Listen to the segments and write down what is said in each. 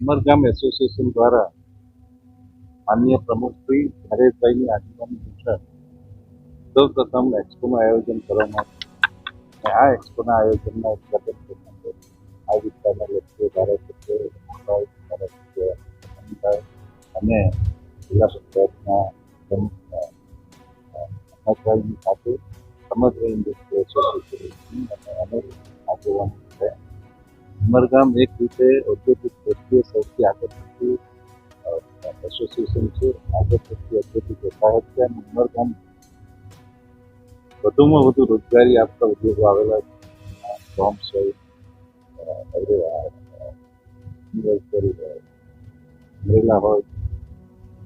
Umargam association દ્વારા માન્ય પ્રમુખ શ્રી નરેશભાઈની આગેવાની હેઠળ સૌપ્રથમ એક્સપોનું આયોજન કરવામાં આવ્યું. આ એક્સપોના આયોજનના ઉદઘાટન પ્રસંગે આ વિસ્તારના લોકો ધારાસભ્યો અને જિલ્લા પંચાયતના પ્રમુખ અ, અ, અમરભાઈની સાથે સમગ્ર ઇન્ડસ્ટ્રી એસોસિએશન અને અનેક આગેવાનો ઉમરગામ એક રીતે ઔદ્યોગિક દ્રષ્ટિએ સૌથી આગળ પડતી એસોસિએશન છે આગળ પડતી ઔદ્યોગિક વસાહત છે અને ઉમરગામ વધુમાં વધુ રોજગારી આપતા ઉદ્યોગો આવેલા બોમ્બ્સ હોય અમરેલા હોય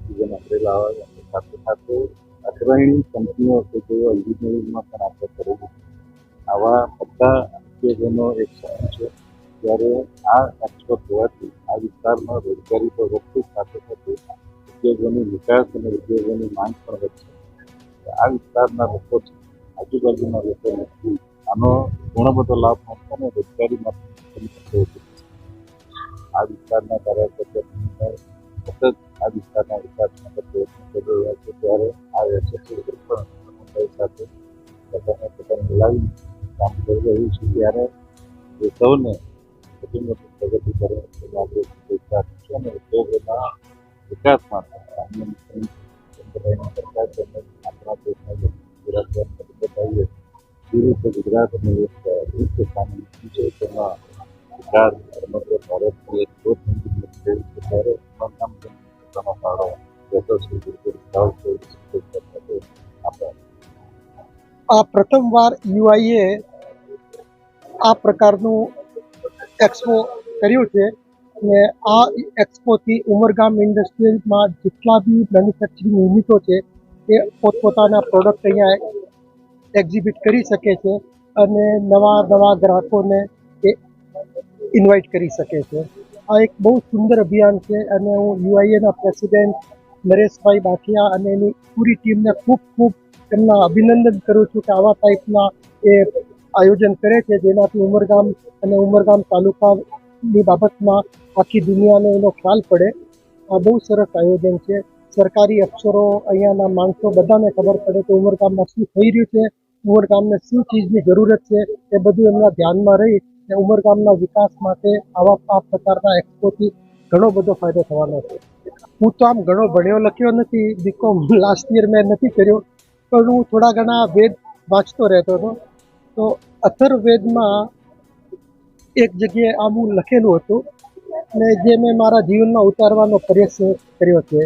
ઇવન અમરેલા હોય, અને સાથે સાથે અગ્રણી કંપનીઓ કે જેઓ એન્જિનિયરિંગમાં પણ આપણે કરેલું આવા બધા ઉદ્યોગોનો એક સમૂહ છે. ત્યારે આ એક્સપોર્ટ હોવાથી આ વિસ્તારમાં રોજગારી તો વધતી સાથે સાથે ઉદ્યોગોની વિકાસ અને ઉદ્યોગોની માંગ પણ વધશે. આ વિસ્તારના લોકો આજુબાજુના લોકોને આનો ઘણો બધો લાભ મળશે અને રોજગારીમાં. આ વિસ્તારના ધારાસભ્ય સતત આ વિસ્તારના વિકાસ માટે પ્રયત્ન કરી રહ્યા છે. ત્યારે આ એસોસિએશન પણ સમુદાય સાથે પોતાને પોતાને મિલાવી કામ કરી રહ્યું છે. ત્યારે એ સૌને વધુ મોટી પ્રગતિ કરે તેનો આપણે શુભેચ્છા આપીશું અને ઉદ્યોગોના વિકાસ માટે મુખ્યમંત્રી ચંદ્રભાઈની સરકાર તેમજ આપણા દેશના જે ગુજરાત બતાવીએ એ રીતે ગુજરાત અને એક વિશ્વ સ્થાને મૂક્યું છે તેમાં વિકાસ સમગ્ર ભારતની એક ગ્રોથ એન્જિન રહ્યું છે ત્યારે ઉમરગામ પોતાનો ફાળો વિકાસ છે સાથે આપણે આ પ્રથમવાર યુઆઈએ આ પ્રકારનું એક્સપો કર્યું છે અને આ એક્સપોથી ઉમરગામ ઇન્ડસ્ટ્રીઝમાં જેટલા બી મેન્યુફેક્ચરિંગ યુનિટો છે, એ પોતપોતાના પ્રોડક્ટ અહીંયા એક્ઝિબિટ કરી શકે છે અને નવા નવા ગ્રાહકોને એ ઇન્વાઇટ કરી શકે છે. આ એક બહુ સુંદર અભિયાન છે અને હું યુઆઈએના પ્રેસિડેન્ટ નરેશભાઈ બાઠિયા અને એની પૂરી ટીમને ખૂબ ખૂબ એમના અભિનંદન કરું છું કે આવા ટાઈપના એ આયોજન કરે છે, જેનાથી ઉમરગામ અને ઉમરગામ તાલુકાની બાબતમાં આખી દુનિયાને એનો ખ્યાલ પડે. આ બહુ સરસ આયોજન છે. સરકારી અફસરો અહીંયાના માણસો બધાને ખબર પડે કે ઉમરગામમાં શું થઈ રહ્યું છે, ઉમરગામને શું ચીજની જરૂરત છે, એ બધું એમના ધ્યાનમાં રહી અને ઉમરગામના વિકાસ માટે આવા આ પ્રકારના એક્સપોથી ઘણો બધો ફાયદો થવાનો છે. હું તો આમ ઘણો ભણ્યો લખ્યો નથી બીકોમ લાસ્ટ યર મેં નથી કર્યો, પણ હું થોડા ઘણા વેદ વાંચતો રહેતો હતો. તો અથર્વવેદમાં એક જગ્યાએ આમ હું લખેલું હતું અને જે મેં મારા જીવનમાં ઉતારવાનો પ્રયાસ કર્યો છે.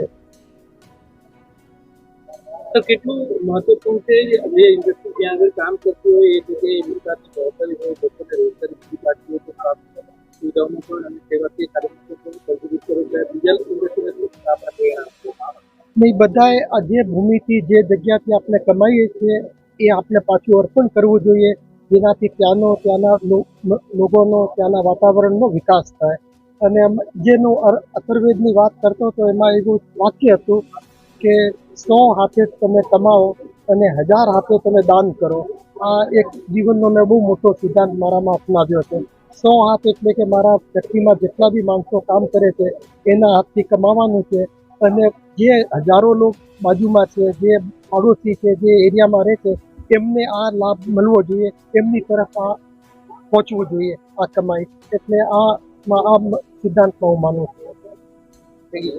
તો કેટલું મહત્વપૂર્ણ છે જે ઇન્ડસ્ટ્રી ત્યાં આગળ કામ કરતી હોય એ જગ્યાએ વિકાસની જવાબદારી હોય લોકોને રોજગારી પૂરી પાડતી હોય તો પ્રાપ્ત સુવિધાઓનો પણ અને સેવાકીય કાર્યક્રમો પણ કરે છે. બીજા ઇન્ડસ્ટ્રીને શું કામ માટે આપવામાં આવે. ને બધાએ આ જે ભૂમિથી જે જગ્યાથી આપણે કમાઈએ છીએ એ આપણે પાછું અર્પણ કરવું જોઈએ, જેનાથી ત્યાંનો, ત્યાંના લોકોનો, ત્યાંના વાતાવરણનો વિકાસ થાય. અને જેનું અથર્વેદની વાત કરતો હતો એમાં એવું વાક્ય હતું કે, સો હાથે તમે કમાઓ અને હજાર હાથે તમે દાન કરો. આ એક જીવનનો મેં બહુ મોટો સિદ્ધાંત મારામાં અપનાવ્યો છે. સો હાથ એટલે કે મારા વ્યક્તિમાં જેટલા બી માણસો કામ કરે છે, એના હાથથી કમાવાનું છે. અને જે હજારો લોકો બાજુમાં છે, જે પાડોશી છે, જે એરિયામાં રહે છે એમને આ લાભ મળવો જોઈએ એમની તરફ આ પહોંચવું જોઈએ આ કમાઈ એટલે આ આ સિદ્ધાંતમાં હું માનું છું છે.